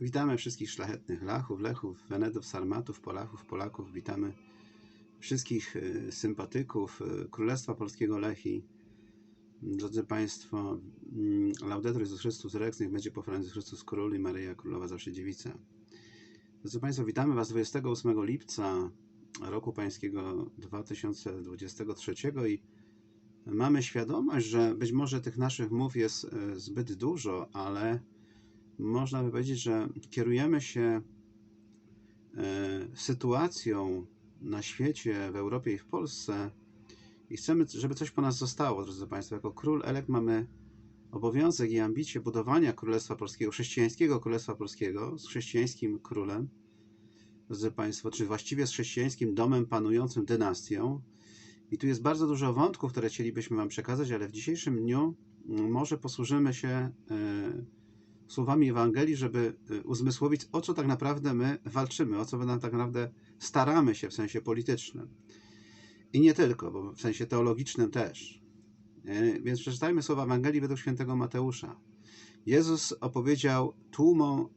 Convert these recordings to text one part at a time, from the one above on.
Witamy wszystkich szlachetnych Lachów, Lechów, Wenedów, Sarmatów, Polachów, Polaków. Witamy wszystkich y, sympatyków y, Królestwa Polskiego Lechi. Drodzy Państwo, mm, Laudetur Jezus Chrystus Rex, niech będzie pochwalony Jezus Chrystus Król i Maryja Królowa Zawsze Dziewica. Drodzy Państwo, witamy Was 28 lipca roku Pańskiego 2023 i mamy świadomość, że być może tych naszych mów jest y, zbyt dużo, ale można by powiedzieć, że kierujemy się e, sytuacją na świecie, w Europie i w Polsce i chcemy, żeby coś po nas zostało, drodzy Państwo. Jako król elekt mamy obowiązek i ambicje budowania Królestwa Polskiego, chrześcijańskiego Królestwa Polskiego z chrześcijańskim królem, drodzy Państwo, czy właściwie z chrześcijańskim domem panującym dynastią. I tu jest bardzo dużo wątków, które chcielibyśmy Wam przekazać, ale w dzisiejszym dniu mm, może posłużymy się e, słowami Ewangelii, żeby y, uzmysłowić, o co tak naprawdę my walczymy, o co my tak naprawdę staramy się w sensie politycznym. I nie tylko, bo w sensie teologicznym też. Więc przeczytajmy słowa Ewangelii według świętego Mateusza. Jezus opowiedział tłumom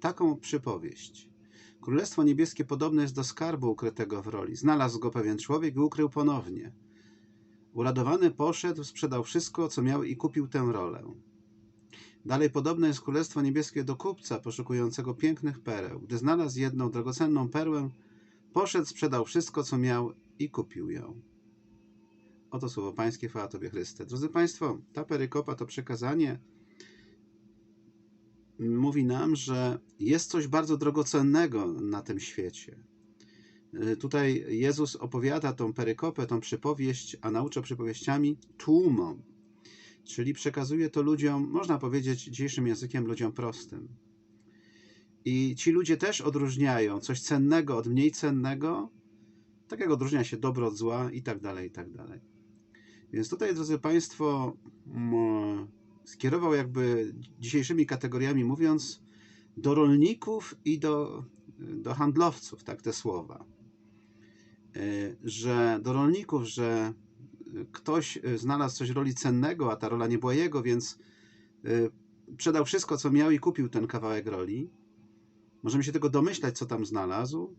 taką przypowieść. Królestwo niebieskie podobne jest do skarbu ukrytego w roli. Znalazł go pewien człowiek i ukrył ponownie. Uradowany poszedł, sprzedał wszystko, co miał i kupił tę rolę. Dalej podobne jest Królestwo Niebieskie do kupca poszukującego pięknych pereł. Gdy znalazł jedną drogocenną perłę, poszedł, sprzedał wszystko, co miał i kupił ją. Oto słowo Pańskie, chwała Tobie Chryste. Drodzy Państwo, ta perykopa, to przekazanie mówi nam, że jest coś bardzo drogocennego na tym świecie. Tutaj Jezus opowiada tą perykopę, tą przypowieść, a naucza przypowieściami tłumom Czyli przekazuje to ludziom, można powiedzieć dzisiejszym językiem, ludziom prostym. I ci ludzie też odróżniają coś cennego od mniej cennego, tak jak odróżnia się dobro od zła i tak dalej, i tak dalej. Więc tutaj, drodzy Państwo, skierował jakby dzisiejszymi kategoriami mówiąc do rolników i do, do handlowców, tak te słowa. E, że do rolników, że ktoś y, znalazł coś roli cennego, a ta rola nie była jego, więc y, sprzedał wszystko, co miał i kupił ten kawałek roli. Możemy się tego domyślać, co tam znalazł,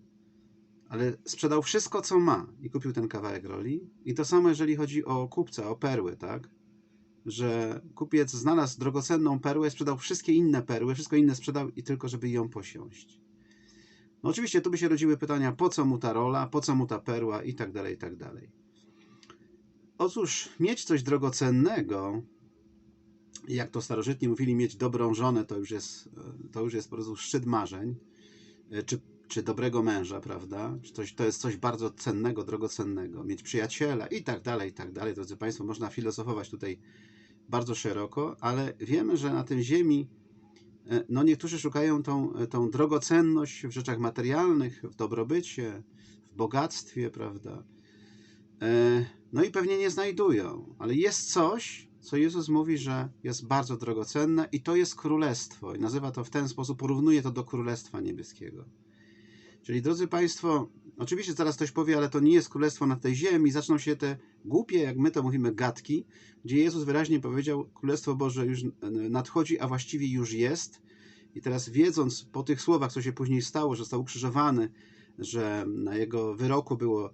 ale sprzedał wszystko, co ma i kupił ten kawałek roli. I to samo, jeżeli chodzi o kupca, o perły, tak? Że kupiec znalazł drogocenną perłę, sprzedał wszystkie inne perły, wszystko inne sprzedał i tylko, żeby ją posiąść. No oczywiście tu by się rodziły pytania, po co mu ta rola, po co mu ta perła i tak dalej, i tak dalej. Otóż mieć coś drogocennego, jak to starożytni mówili, mieć dobrą żonę, to już jest, to już jest po prostu szczyt marzeń, e, czy, czy dobrego męża, prawda? Coś, to jest coś bardzo cennego, drogocennego. Mieć przyjaciela i tak dalej, i tak dalej. Drodzy Państwo, można filozofować tutaj bardzo szeroko, ale wiemy, że na tej ziemi e, no niektórzy szukają tą, tą drogocenność w rzeczach materialnych, w dobrobycie, w bogactwie, prawda? E, no i pewnie nie znajdują, ale jest coś, co Jezus mówi, że jest bardzo drogocenne i to jest królestwo. I nazywa to w ten sposób, porównuje to do królestwa niebieskiego. Czyli drodzy Państwo, oczywiście zaraz ktoś powie, ale to nie jest królestwo na tej ziemi. Zaczną się te głupie, jak my to mówimy, gadki, gdzie Jezus wyraźnie powiedział, królestwo Boże już nadchodzi, a właściwie już jest. I teraz wiedząc po tych słowach, co się później stało, że został ukrzyżowany, że na jego wyroku było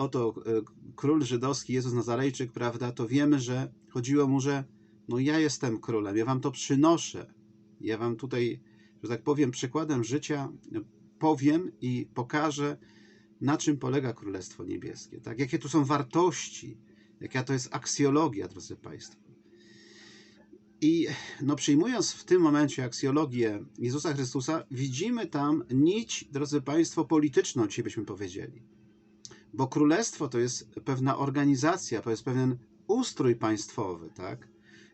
oto e, król żydowski, Jezus Nazarejczyk, prawda, to wiemy, że chodziło mu, że no ja jestem królem, ja wam to przynoszę. Ja wam tutaj, że tak powiem, przykładem życia powiem i pokażę, na czym polega Królestwo Niebieskie. Tak? Jakie tu są wartości, jaka to jest aksjologia, drodzy Państwo. I no, przyjmując w tym momencie aksjologię Jezusa Chrystusa, widzimy tam nić, drodzy Państwo, polityczną, dzisiaj byśmy powiedzieli. Bo królestwo to jest pewna organizacja, to jest pewien ustrój państwowy, tak?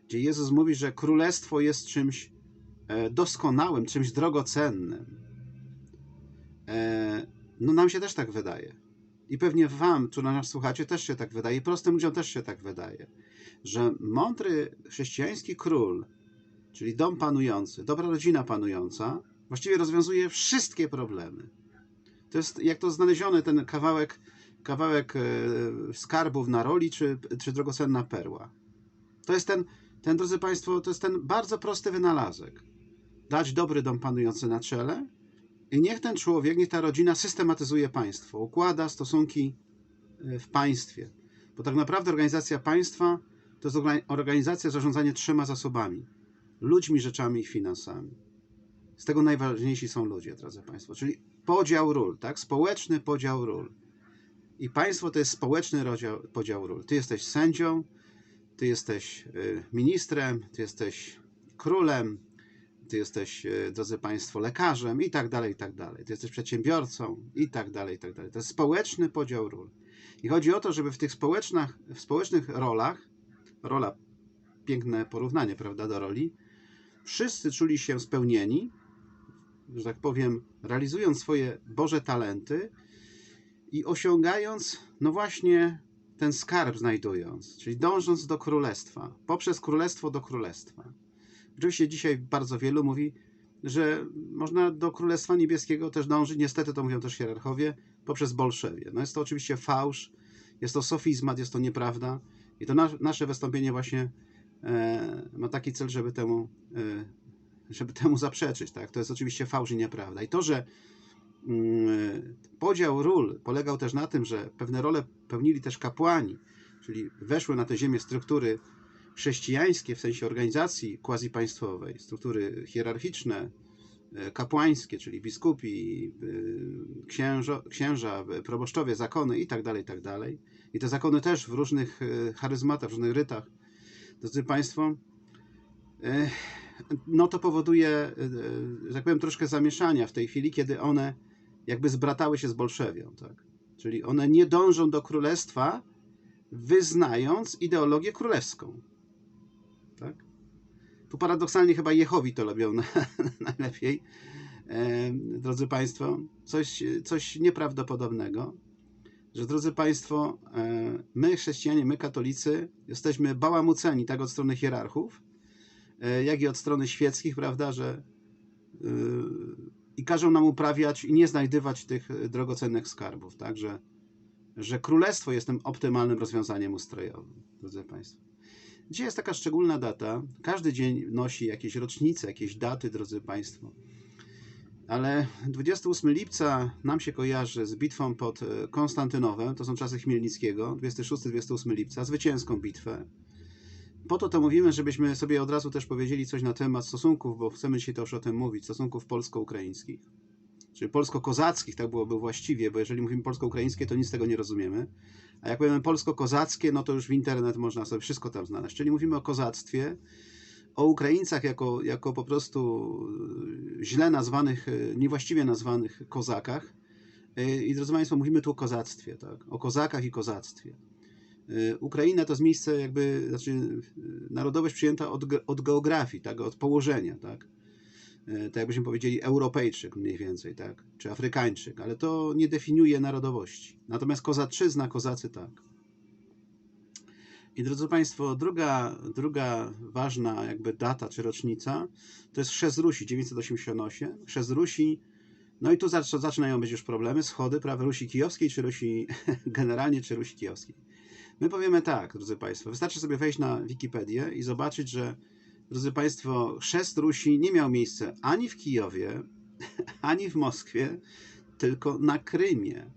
Gdzie Jezus mówi, że królestwo jest czymś e, doskonałym, czymś drogocennym. E, no nam się też tak wydaje. I pewnie wam, na nas słuchacie, też się tak wydaje. I prostym ludziom też się tak wydaje. Że mądry chrześcijański król, czyli dom panujący, dobra rodzina panująca, właściwie rozwiązuje wszystkie problemy. To jest jak to znaleziony ten kawałek kawałek e, skarbów na roli, czy, czy drogocenna perła. To jest ten, ten, drodzy Państwo, to jest ten bardzo prosty wynalazek. dać dobry dom panujący na czele i niech ten człowiek, niech ta rodzina systematyzuje państwo, układa stosunki y, w państwie. Bo tak naprawdę organizacja państwa to jest orga- organizacja zarządzania trzema zasobami: ludźmi, rzeczami i finansami. Z tego najważniejsi są ludzie, drodzy Państwo, czyli podział ról, tak? Społeczny podział ról. I państwo to jest społeczny rodział, podział ról. Ty jesteś sędzią, ty jesteś y, ministrem, ty jesteś królem, ty jesteś, y, drodzy Państwo, lekarzem i tak dalej, i tak dalej. Ty jesteś przedsiębiorcą i tak dalej, i tak dalej. To jest społeczny podział ról. I chodzi o to, żeby w tych społecznych, w społecznych rolach, rola, piękne porównanie, prawda, do roli, wszyscy czuli się spełnieni, że tak powiem, realizując swoje Boże talenty i osiągając, no właśnie, ten skarb znajdując, czyli dążąc do królestwa, poprzez królestwo do królestwa. Oczywiście dzisiaj bardzo wielu mówi, że można do Królestwa Niebieskiego też dążyć, niestety to mówią też hierarchowie, poprzez Bolszewie. No jest to oczywiście fałsz, jest to sofizmat, jest to nieprawda i to na, nasze wystąpienie właśnie e, ma taki cel, żeby temu, e, żeby temu zaprzeczyć. Tak? To jest oczywiście fałsz i nieprawda. I to, że podział ról polegał też na tym, że pewne role pełnili też kapłani, czyli weszły na tę ziemię struktury chrześcijańskie w sensie organizacji quasi-państwowej, struktury hierarchiczne, e, kapłańskie, czyli biskupi, e, księżo, księża, e, proboszczowie, zakony i tak dalej, i tak. I te zakony też w różnych charyzmatach, w różnych rytach. Drodzy Państwo, no to powoduje, e, że tak powiem, troszkę zamieszania w tej chwili, kiedy one jakby zbratały się z Bolszewią, tak? Czyli one nie dążą do królestwa, wyznając ideologię królewską. Tak? Tu paradoksalnie chyba Jehowi to robią na, najlepiej, e, drodzy Państwo. Coś, coś nieprawdopodobnego, że drodzy Państwo, e, my chrześcijanie, my katolicy jesteśmy bałamuceni tak od strony hierarchów, e, jak i od strony świeckich, prawda, że y, i każą nam uprawiać i nie znajdywać tych drogocennych skarbów, tak, że, królestwo jest tym optymalnym rozwiązaniem ustrojowym, drodzy Państwo. Dzisiaj jest taka szczególna data. Każdy dzień nosi jakieś rocznice, jakieś daty, drodzy Państwo. Ale 28 lipca nam się kojarzy z bitwą pod e, Konstantynowem, to są czasy Chmielnickiego, 26-28 lipca, zwycięską bitwę. Po to to mówimy, żebyśmy sobie od razu też powiedzieli coś na temat stosunków, bo chcemy dzisiaj też o tym mówić, stosunków polsko-ukraińskich. Czyli polsko-kozackich, tak byłoby właściwie, bo jeżeli mówimy polsko-ukraińskie, to nic z tego nie rozumiemy. A jak powiemy polsko-kozackie, no to już w internet można sobie wszystko tam znaleźć. Czyli mówimy o kozactwie, o Ukraińcach jako, jako po prostu źle nazwanych, niewłaściwie nazwanych kozakach. I drodzy Państwo, mówimy tu o kozactwie, tak? o kozakach i kozactwie. Ukraina to jest miejsce jakby, znaczy narodowość przyjęta od, od geografii, tak? od położenia, tak? tak jakbyśmy powiedzieli Europejczyk mniej więcej, tak? czy Afrykańczyk, ale to nie definiuje narodowości. Natomiast kozaczyzna, kozacy tak. I drodzy Państwo, druga, druga ważna jakby data czy rocznica to jest Chrzest Rusi 988. Chrzest Rusi, no i tu zac- zaczynają być już problemy, schody, prawda, Rusi Kijowskiej czy Rusi generalnie, czy Rusi Kijowskiej. My powiemy tak, drodzy Państwo, wystarczy sobie wejść na Wikipedię i zobaczyć, że drodzy Państwo, chrzest Rusi nie miał miejsca ani w Kijowie, ani w Moskwie, tylko na Krymie.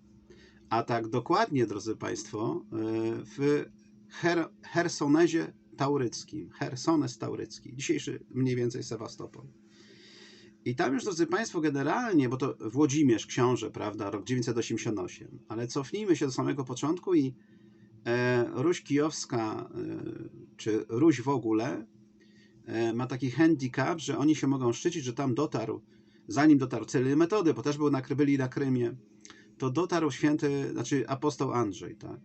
A tak dokładnie, drodzy Państwo, e, w Her Hersonezie Tauryckim. Hersones Taurycki, dzisiejszy mniej więcej Sewastopol. I tam już, drodzy Państwo, generalnie, bo to Włodzimierz, książę, prawda, rok 988, ale cofnijmy się do samego początku i Ruś Kijowska, e, czy Ruś w ogóle, e, ma taki handicap, że oni się mogą szczycić, że tam dotarł, zanim dotarł cel metody, bo też był na, byli na Krymie, to dotarł święty, znaczy apostoł Andrzej, tak.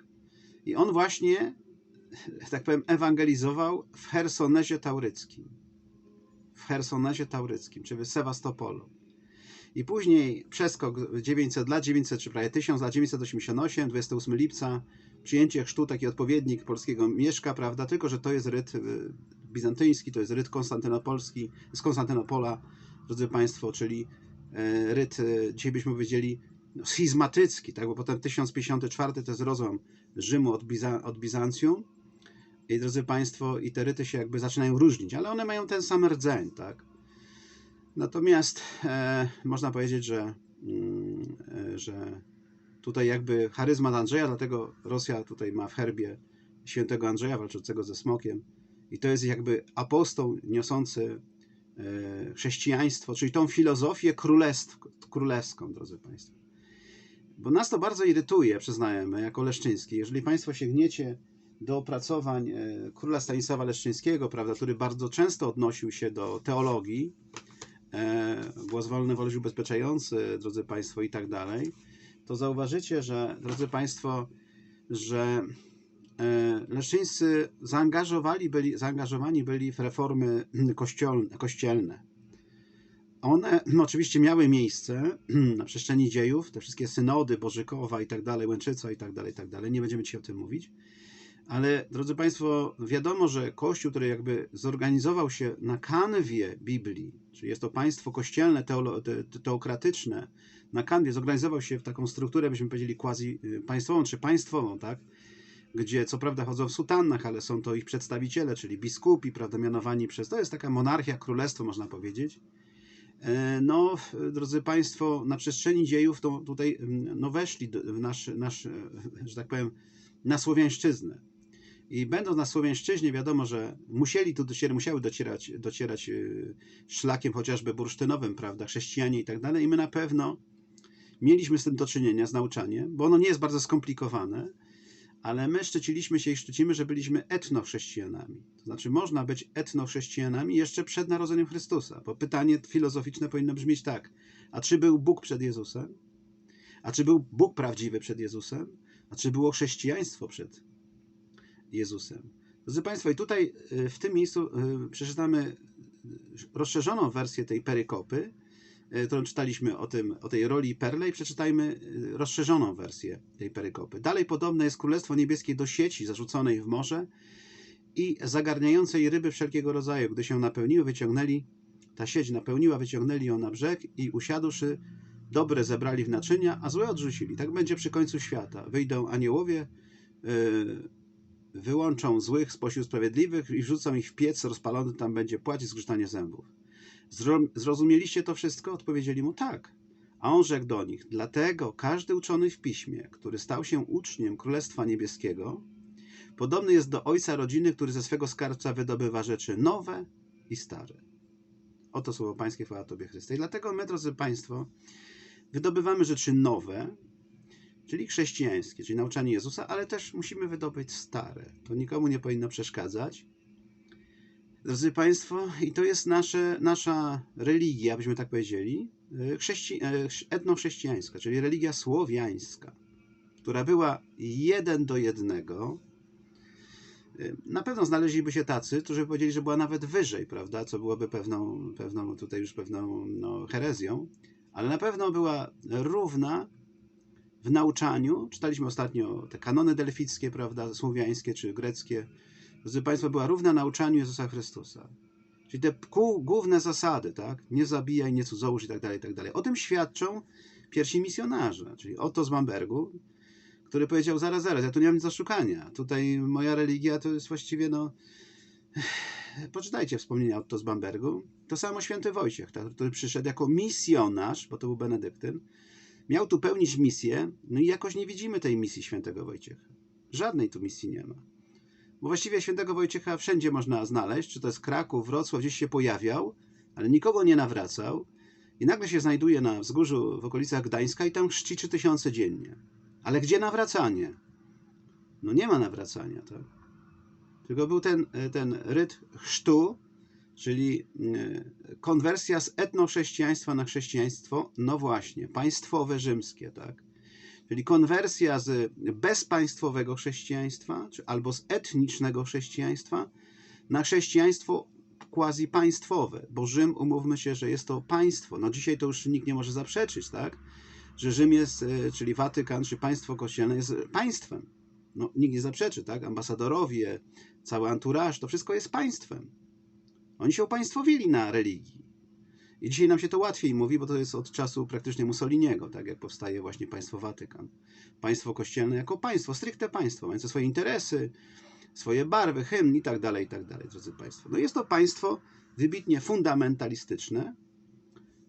I on właśnie, tak powiem, ewangelizował w Hersonezie Tauryckim. W Hersonezie Tauryckim, czyli w Sewastopolu. I później przeskok 900 lat, 900 czy prawie 1000 lat, 988, 28 lipca, przyjęcie chrztu, taki odpowiednik polskiego Mieszka, prawda, tylko że to jest ryt y, bizantyjski, to jest ryt konstantynopolski, z Konstantynopola, drodzy Państwo, czyli e, ryt, e, dzisiaj byśmy powiedzieli, no, schizmatycki, tak, bo potem 1054 to jest rozłam Rzymu od, Biza, od Bizancjum. I drodzy Państwo, i te ryty się jakby zaczynają różnić, ale one mają ten sam rdzeń, tak. Natomiast e, można powiedzieć, że, mm, e, że tutaj jakby charyzmat Andrzeja, dlatego Rosja tutaj ma w herbie świętego Andrzeja walczącego ze smokiem i to jest jakby apostoł niosący e, chrześcijaństwo, czyli tą filozofię królewską, drodzy Państwo. Bo nas to bardzo irytuje, przyznajemy, jako Leszczyński. Jeżeli Państwo sięgniecie do opracowań e, króla Stanisława Leszczyńskiego, prawda, który bardzo często odnosił się do teologii, e, głos wolny, wolność ubezpieczający, drodzy Państwo, i tak dalej, to zauważycie, że, drodzy Państwo, że e, Leszczyńscy zaangażowali byli, zaangażowani byli w reformy kościelne, kościelne. One no, oczywiście miały miejsce na przestrzeni dziejów, te wszystkie synody, Bożykowa i tak dalej, Łęczyca i tak dalej, i tak dalej. Nie będziemy dzisiaj o tym mówić. Ale drodzy Państwo, wiadomo, że Kościół, który jakby zorganizował się na kanwie Biblii, czyli jest to państwo kościelne, teokratyczne, na kanwie zorganizował się w taką strukturę, byśmy powiedzieli, quasi y, czy państwową, tak? Gdzie co prawda chodzą w sutannach, ale są to ich przedstawiciele, czyli biskupi, prawda, mianowani przez. To jest taka monarchia, królestwo, można powiedzieć. E, no, drodzy Państwo, na przestrzeni dziejów to tutaj mm, no, weszli w nasz, nasz, że tak powiem, na Słowiańszczyznę. I będąc na Słowiańszczyźnie, wiadomo, że musieli tu docierać, musiały docierać, docierać y, szlakiem chociażby bursztynowym, prawda, chrześcijanie i tak dalej. I my na pewno mieliśmy z tym do czynienia, z nauczaniem, bo ono nie jest bardzo skomplikowane, ale my szczyciliśmy się i szczycimy, że byliśmy etnochrześcijanami. To znaczy, można być etnochrześcijanami jeszcze przed narodzeniem Chrystusa, bo pytanie filozoficzne powinno brzmieć tak: a czy był Bóg przed Jezusem? A czy był Bóg prawdziwy przed Jezusem? A czy było chrześcijaństwo przed Jezusem? Drodzy Państwo, i tutaj y, w tym miejscu y, przeczytamy rozszerzoną wersję tej perykopy, y, którą czytaliśmy o, tym, o tej roli Perle i przeczytajmy rozszerzoną wersję tej perykopy. Dalej podobne jest Królestwo Niebieskie do sieci zarzuconej w morze i zagarniającej ryby wszelkiego rodzaju. Gdy się napełniły, wyciągnęli, ta sieć napełniła, wyciągnęli ją na brzeg i usiadłszy, dobre zebrali w naczynia, a złe odrzucili. Tak będzie przy końcu świata. Wyjdą aniołowie, wyłączą złych spośród sprawiedliwych i wrzucą ich w piec rozpalony, tam będzie płać i zgrzytanie zębów. Zrozumieliście to wszystko? Odpowiedzieli mu tak. A on rzekł do nich, dlatego każdy uczony w piśmie, który stał się uczniem Królestwa Niebieskiego, podobny jest do ojca rodziny, który ze swego skarbca wydobywa rzeczy nowe i stare. Oto słowo Pańskie, chwała Tobie Chryste. I dlatego my, drodzy Państwo, wydobywamy rzeczy nowe, czyli chrześcijańskie, czyli nauczanie Jezusa, ale też musimy wydobyć stare. To nikomu nie powinno przeszkadzać. Drodzy Państwo, i to jest nasze, nasza religia, abyśmy tak powiedzieli, e, chrześci, e, etnochrześcijańska, czyli religia słowiańska, która była jeden do jednego. E, na pewno znaleźliby się tacy, którzy powiedzieli, że była nawet wyżej, prawda, co byłoby pewną, pewną tutaj już pewną no, herezją, ale na pewno była równa w nauczaniu, czytaliśmy ostatnio te kanony delfickie, prawda, słowiańskie czy greckie, drodzy Państwo, była równa nauczaniu Jezusa Chrystusa. Czyli te główne zasady, tak? Nie zabijaj, nie cudzołóż i tak dalej, i tak dalej. O tym świadczą pierwsi misjonarze, czyli Otto z Bambergu, który powiedział, zaraz, zaraz, ja tu nie mam nic do szukania. Tutaj moja religia to jest właściwie, no... Poczytajcie wspomnienia Otto z Bambergu. To samo święty Wojciech, tak? który przyszedł jako misjonarz, bo to był benedyktyn, Miał tu pełnić misję, no i jakoś nie widzimy tej misji świętego Wojciecha. Żadnej tu misji nie ma. Bo właściwie świętego Wojciecha wszędzie można znaleźć, czy to jest Kraków, Wrocław, gdzieś się pojawiał, ale nikogo nie nawracał i nagle się znajduje na wzgórzu w okolicach Gdańska i tam chrzci trzy tysiące dziennie. Ale gdzie nawracanie? No nie ma nawracania, tak? Tylko był ten, ten ryt chrztu, czyli e, konwersja z etnochrześcijaństwa na chrześcijaństwo, no właśnie, państwowe rzymskie, tak? Czyli konwersja z bezpaństwowego chrześcijaństwa, czy albo z etnicznego chrześcijaństwa na chrześcijaństwo quasi państwowe, bo Rzym, umówmy się, że jest to państwo. No dzisiaj to już nikt nie może zaprzeczyć, tak? Że Rzym jest, e, czyli Watykan, czy państwo kościelne jest państwem. No, nikt nie zaprzeczy, tak? Ambasadorowie, cały anturaż, to wszystko jest państwem. Oni się upaństwowili na religii. I dzisiaj nam się to łatwiej mówi, bo to jest od czasu praktycznie Mussoliniego, tak jak powstaje właśnie państwo Watykan. Państwo kościelne jako państwo, stricte państwo, mające swoje interesy, swoje barwy, hymn i tak dalej, i tak dalej, drodzy Państwo. No jest to państwo wybitnie fundamentalistyczne,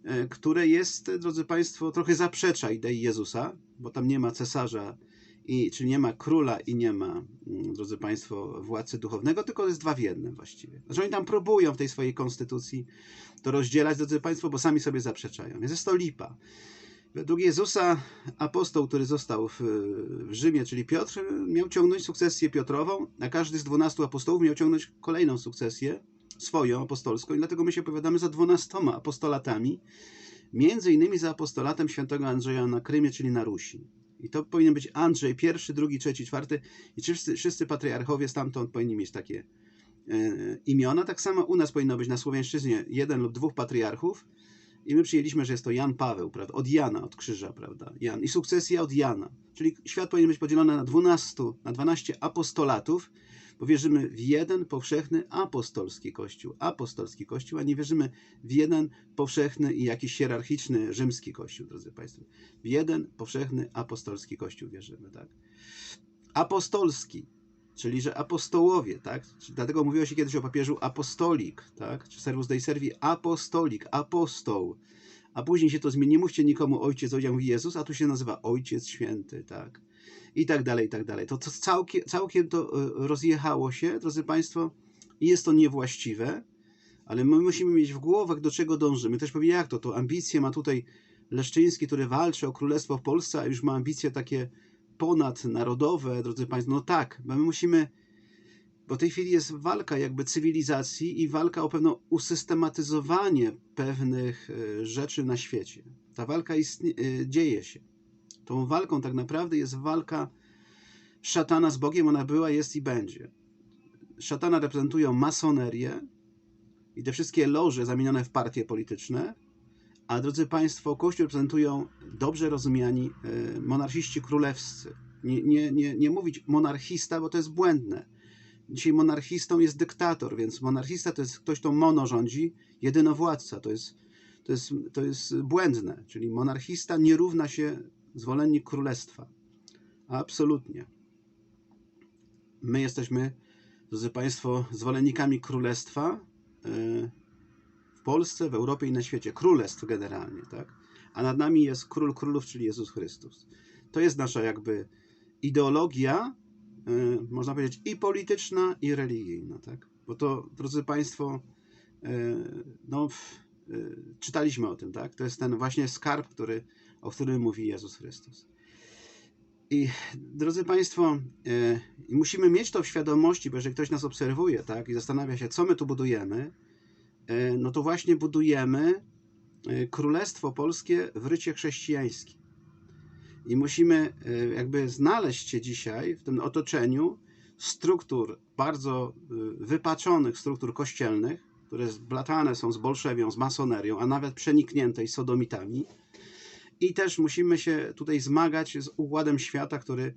e, które jest, drodzy Państwo, trochę zaprzecza idei Jezusa, bo tam nie ma cesarza, i, czyli nie ma króla i nie ma, mm, drodzy Państwo, władcy duchownego, tylko jest dwa w jednym właściwie. Znaczy oni tam próbują w tej swojej konstytucji to rozdzielać, drodzy Państwo, bo sami sobie zaprzeczają. Więc jest to lipa. Według Jezusa apostoł, który został w, w Rzymie, czyli Piotr, miał ciągnąć sukcesję Piotrową, a każdy z dwunastu apostołów miał ciągnąć kolejną sukcesję, swoją apostolską, i dlatego my się opowiadamy za dwunastoma apostolatami, między innymi za apostolatem świętego Andrzeja na Krymie, czyli na Rusi. I to powinien być Andrzej pierwszy, drugi, trzeci, czwarty i wszyscy, wszyscy patriarchowie stamtąd powinni mieć takie e, imiona. Tak samo u nas powinno być na Słowiańszczyźnie jeden lub dwóch patriarchów, i my przyjęliśmy, że jest to Jan Paweł, prawda? Od Jana, od krzyża, prawda? Jan. I sukcesja od Jana. Czyli świat powinien być podzielony na 12, na 12 apostolatów, bo wierzymy w jeden powszechny apostolski kościół. Apostolski kościół, a nie wierzymy w jeden powszechny i jakiś hierarchiczny rzymski kościół, drodzy Państwo. W jeden powszechny apostolski kościół wierzymy, tak? Apostolski czyli że apostołowie, tak? Dlatego mówiło się kiedyś o papieżu apostolik, tak? Czy servus dei servi apostolik, apostoł. A później się to zmieni, nie mówcie nikomu ojciec, ojciec mówi Jezus, a tu się nazywa Ojciec Święty, tak? I tak dalej, i tak dalej. To, to całkiem, całkiem to e, rozjechało się, drodzy Państwo, i jest to niewłaściwe, ale my musimy mieć w głowach, do czego dążymy. Też powie, jak to? To ambicje ma tutaj Leszczyński, który walczy o królestwo w Polsce, a już ma ambicje takie ponadnarodowe, drodzy Państwo, no tak, my musimy, bo w tej chwili jest walka jakby cywilizacji i walka o pewne usystematyzowanie pewnych e, rzeczy na świecie. Ta walka istnie, e, dzieje się. Tą walką tak naprawdę jest walka szatana z Bogiem, ona była, jest i będzie. Szatana reprezentują masonerię i te wszystkie loże zamienione w partie polityczne, a drodzy Państwo, Kościół reprezentują dobrze rozumiani e, monarchiści królewscy. Nie, nie, nie, nie mówić monarchista, bo to jest błędne. Dzisiaj monarchistą jest dyktator, więc monarchista to jest ktoś, kto mono rządzi, jedynowładca. To jest, to jest, to jest błędne. Czyli monarchista nie równa się zwolennik królestwa. Absolutnie. My jesteśmy, drodzy Państwo, zwolennikami królestwa. Yy, Polsce, w Europie i na świecie, królestw generalnie, tak? A nad nami jest król królów, czyli Jezus Chrystus. To jest nasza jakby ideologia, yy, można powiedzieć, i polityczna, i religijna, tak? Bo to, drodzy Państwo, yy, no, czytaliśmy o tym, tak? To jest ten właśnie skarb, który, o którym mówi Jezus Chrystus. I drodzy Państwo, musimy mieć to w świadomości, bo jeżeli ktoś nas obserwuje, tak, i zastanawia się, co my tu budujemy, E, no to właśnie budujemy e, Królestwo Polskie w rycie chrześcijańskim. I musimy jakby znaleźć się dzisiaj w tym otoczeniu struktur bardzo wypaczonych, struktur kościelnych, które zblatane są z bolszewią, z masonerią, a nawet przenikniętej sodomitami. I też musimy się tutaj zmagać z układem świata, który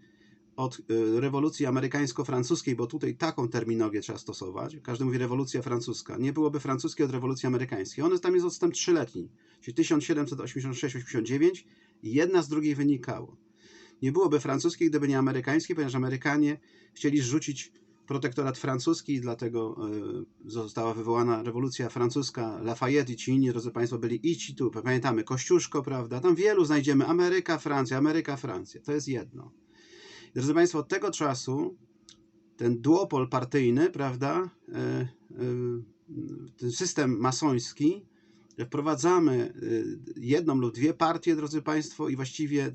od y, rewolucji amerykańsko-francuskiej, bo tutaj taką terminologię trzeba stosować. Każdy mówi rewolucja francuska. Nie byłoby francuskiej od rewolucji amerykańskiej. One tam jest odstęp trzyletni, czyli 1786-89 i jedna z drugiej wynikało. Nie byłoby francuskiej, gdyby nie amerykańskiej, ponieważ Amerykanie chcieli rzucić protektorat francuski dlatego y, została wywołana rewolucja francuska. Lafayette i ci inni, drodzy Państwo, byli i ci tu. Pamiętamy, Kościuszko, prawda? Tam wielu znajdziemy. Ameryka, Francja, Ameryka, Francja. To jest jedno. Drodzy Państwo, od tego czasu ten duopol partyjny, prawda, e, e, ten system masoński, wprowadzamy e, jedną lub dwie partie, drodzy Państwo, i właściwie,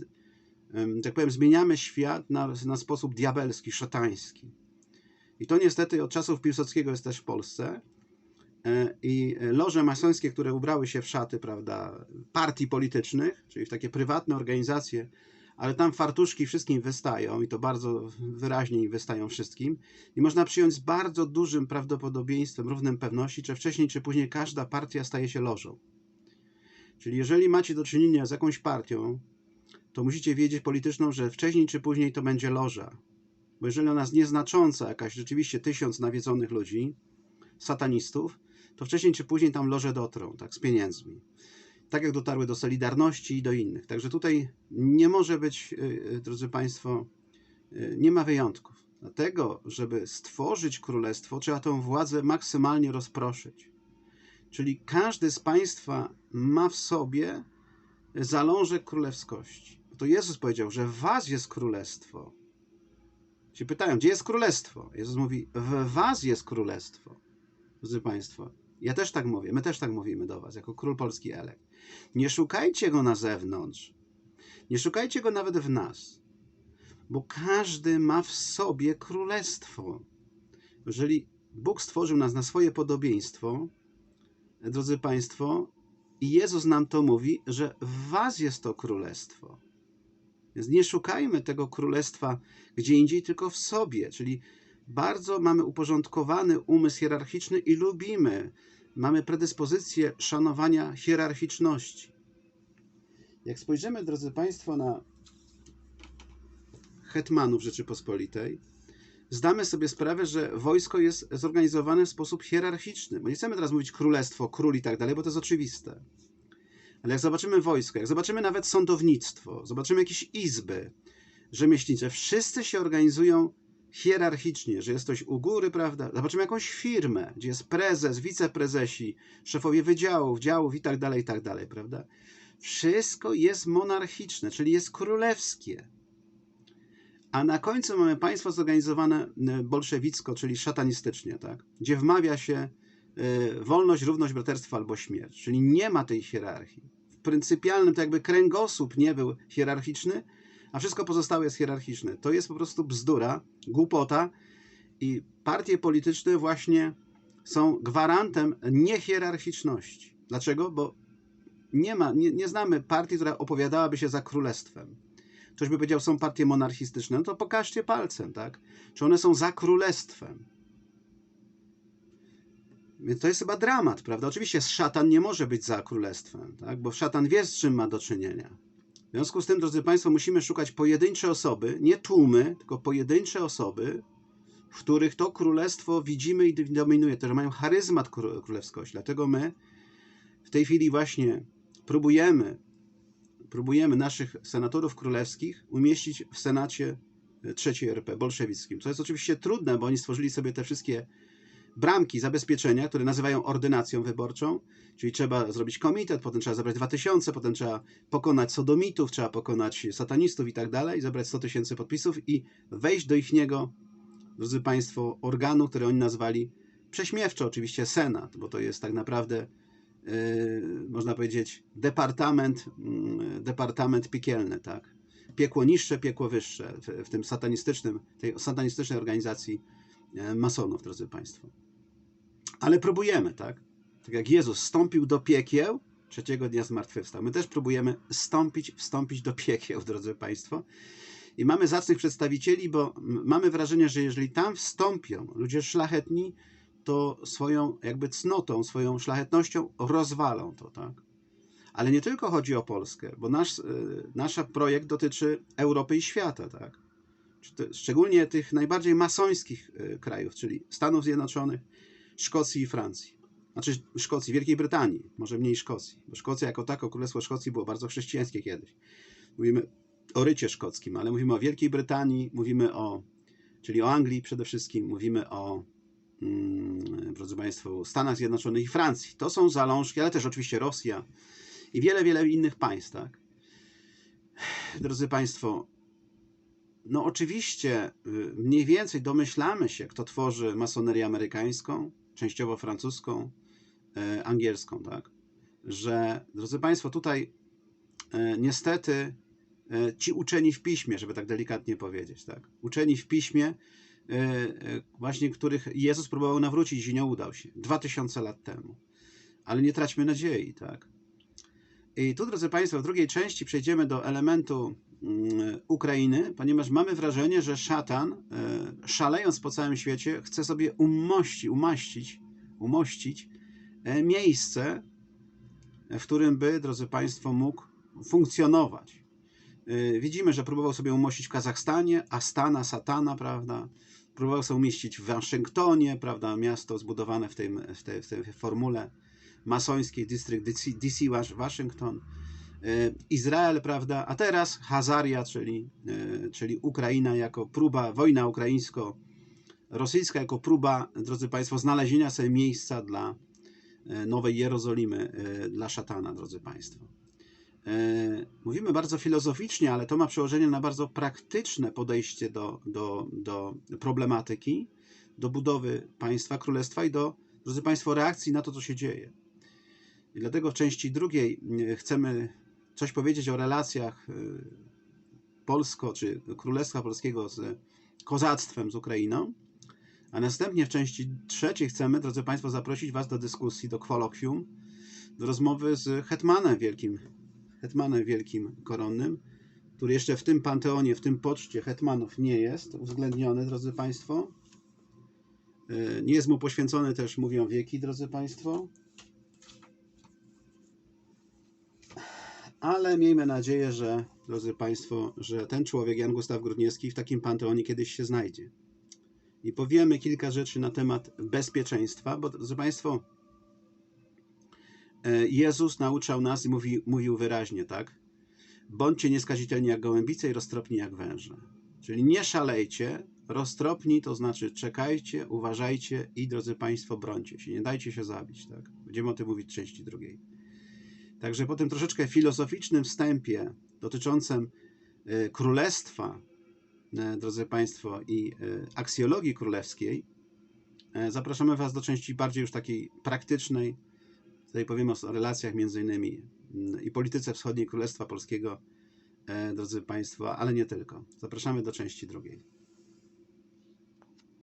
tak powiem, zmieniamy świat na, na sposób diabelski, szatański. I to niestety od czasów Piłsudskiego jest też w Polsce. I loże masońskie, które ubrały się w szaty, prawda, partii politycznych, czyli w takie prywatne organizacje, ale tam fartuszki wszystkim wystają i to bardzo wyraźnie wystają wszystkim i można przyjąć z bardzo dużym prawdopodobieństwem, równym pewności, że wcześniej czy później każda partia staje się lożą. Czyli jeżeli macie do czynienia z jakąś partią, to musicie wiedzieć polityczną, że wcześniej czy później to będzie loża. Bo jeżeli ona jest nieznacząca, jakaś rzeczywiście tysiąc nawiedzonych ludzi, satanistów, to wcześniej czy później tam loże dotrą, tak, z pieniędzmi tak jak dotarły do Solidarności i do innych. Także tutaj nie może być, y, y, drodzy Państwo, y, nie ma wyjątków. Dlatego, żeby stworzyć królestwo, trzeba tę władzę maksymalnie rozproszyć. Czyli każdy z Państwa ma w sobie zalążek królewskości. To Jezus powiedział, że w Was jest królestwo. Się pytają, gdzie jest królestwo? Jezus mówi, w Was jest królestwo. Drodzy Państwo, ja też tak mówię, my też tak mówimy do Was, jako król polski elekt. Nie szukajcie go na zewnątrz. Nie szukajcie go nawet w nas. Bo każdy ma w sobie królestwo. Jeżeli Bóg stworzył nas na swoje podobieństwo, drodzy Państwo, Jezus nam to mówi, że w Was jest to królestwo. Więc nie szukajmy tego królestwa gdzie indziej, tylko w sobie. Czyli bardzo mamy uporządkowany umysł hierarchiczny i lubimy, mamy predyspozycję szanowania hierarchiczności. Jak spojrzymy, drodzy Państwo, na hetmanów Rzeczypospolitej, zdamy sobie sprawę, że wojsko jest zorganizowane w sposób hierarchiczny. Bo nie chcemy teraz mówić królestwo, król i tak dalej, bo to jest oczywiste. Ale jak zobaczymy wojsko, jak zobaczymy nawet sądownictwo, zobaczymy jakieś izby rzemieślnicze, wszyscy się organizują hierarchicznie, że jest ktoś u góry, prawda? Zobaczymy jakąś firmę, gdzie jest prezes, wiceprezesi, szefowie wydziałów, działów i tak dalej, i tak dalej, prawda? Wszystko jest monarchiczne, czyli jest królewskie. A na końcu mamy państwo zorganizowane e, bolszewicko, czyli szatanistycznie, tak? gdzie wmawia się y, wolność, równość, braterstwo albo śmierć. Czyli nie ma tej hierarchii. Pryncypialnym to jakby kręgosłup nie był hierarchiczny, a wszystko pozostałe jest hierarchiczne. To jest po prostu bzdura, głupota i partie polityczne właśnie są gwarantem niehierarchiczności. Dlaczego? Bo nie ma, nie, nie znamy partii, która opowiadałaby się za królestwem. Ktoś by powiedział, są partie monarchistyczne, no to pokażcie palcem, tak? Czy one są za królestwem? To jest chyba dramat, prawda? Oczywiście szatan nie może być za królestwem, tak? bo szatan wie, z czym ma do czynienia. W związku z tym, drodzy Państwo, musimy szukać pojedyncze osoby, nie tłumy, tylko pojedyncze osoby, w których to królestwo widzimy i dominuje, które mają charyzmat królewskości. Dlatego my w tej chwili właśnie próbujemy próbujemy naszych senatorów królewskich umieścić w Senacie III RP, bolszewickim. Co jest oczywiście trudne, bo oni stworzyli sobie te wszystkie bramki, zabezpieczenia, które nazywają ordynacją wyborczą, czyli trzeba zrobić komitet, potem trzeba zebrać 2000, potem trzeba pokonać sodomitów, trzeba pokonać satanistów i tak dalej, zebrać 100 tysięcy podpisów i wejść do niego, drodzy Państwo, organu, który oni nazwali prześmiewczo oczywiście Senat, bo to jest tak naprawdę Yy, można powiedzieć, departament, mm, departament piekielny, tak? Piekło niższe, piekło wyższe w, w tym satanistycznym, tej satanistycznej organizacji e, masonów, drodzy Państwo. Ale próbujemy, tak? Tak jak Jezus wstąpił do piekieł, trzeciego dnia zmartwychwstał. My też próbujemy stąpić, wstąpić do piekieł, drodzy Państwo. I mamy zacnych przedstawicieli, bo mamy wrażenie, że jeżeli tam wstąpią ludzie szlachetni, to swoją jakby cnotą, swoją szlachetnością rozwalą to, tak? Ale nie tylko chodzi o Polskę, bo nasz, y, nasz projekt dotyczy Europy i świata, tak? Szczególnie tych najbardziej masońskich y, krajów, czyli Stanów Zjednoczonych, Szkocji i Francji. Znaczy Szkocji, Wielkiej Brytanii, może mniej Szkocji, bo Szkocja jako tako, Królestwo Szkocji było bardzo chrześcijańskie kiedyś. Mówimy o rycie szkockim, ale mówimy o Wielkiej Brytanii, mówimy o, czyli o Anglii przede wszystkim, mówimy o Mm, drodzy Państwo, Stanach Zjednoczonych i Francji. To są zalążki, ale też oczywiście Rosja i wiele, wiele innych państw. Tak? Drodzy Państwo, no oczywiście y, mniej więcej domyślamy się, kto tworzy masonerię amerykańską, częściowo francuską, y, angielską, tak? Że, drodzy Państwo, tutaj y, niestety ci uczeni w piśmie, żeby tak delikatnie powiedzieć, tak? Uczeni w piśmie E, e, właśnie których Jezus próbował nawrócić i nie udał się. Dwa tysiące lat temu. Ale nie traćmy nadziei, tak? I tu, drodzy Państwo, w drugiej części przejdziemy do elementu mm, Ukrainy, ponieważ mamy wrażenie, że szatan, e, szalejąc po całym świecie, chce sobie umości, umaścić, umościć miejsce, w którym by, drodzy Państwo, mógł funkcjonować. Widzimy, że próbował sobie umościć w Kazachstanie, Astana, Satana, prawda? próbował sobie umieścić w Waszyngtonie, prawda, miasto zbudowane w, tym, w, tej, w tej formule masońskiej, dystrykt DC, Waszyngton, e, Izrael, prawda, a teraz Hazaria, czyli, e, czyli Ukraina jako próba, wojna ukraińsko-rosyjska jako próba, drodzy Państwo, znalezienia sobie miejsca dla e, Nowej Jerozolimy dla szatana, drodzy Państwo. Mówimy bardzo filozoficznie, ale to ma przełożenie na bardzo praktyczne podejście do, do, do problematyki, do budowy państwa, królestwa i do, drodzy Państwo, reakcji na to, co się dzieje. I dlatego w części drugiej e, chcemy coś powiedzieć o relacjach e, Polsko czy Królestwa Polskiego z kozactwem, z Ukrainą. A następnie w części trzeciej chcemy, drodzy Państwo, zaprosić Was do dyskusji, do kolokwium, do rozmowy z hetmanem wielkim, hetmanem wielkim koronnym, który jeszcze w tym panteonie, w tym poczcie hetmanów nie jest uwzględniony, drodzy Państwo. E, Nie jest mu poświęcony też, mówią wieki, drodzy Państwo. Ale miejmy nadzieję, że, drodzy Państwo, że ten człowiek, Jan Gustaw Grudniewski, w takim panteonie kiedyś się znajdzie. I powiemy kilka rzeczy na temat bezpieczeństwa, bo, drodzy Państwo, e, Jezus nauczał nas i mówi, mówił wyraźnie, tak? Bądźcie nieskazitelni jak gołębice i roztropni jak węże. Czyli nie szalejcie, roztropni to znaczy czekajcie, uważajcie i, drodzy Państwo, brońcie się. Nie dajcie się zabić, tak? Będziemy o tym mówić w części drugiej. Także po tym troszeczkę filozoficznym wstępie dotyczącym e, królestwa, e, drodzy Państwo, i e, aksjologii królewskiej, zapraszamy Was do części bardziej już takiej praktycznej. Tutaj powiemy o relacjach między innymi mm, i polityce wschodniej Królestwa Polskiego, drodzy Państwo, ale nie tylko. Zapraszamy do części drugiej.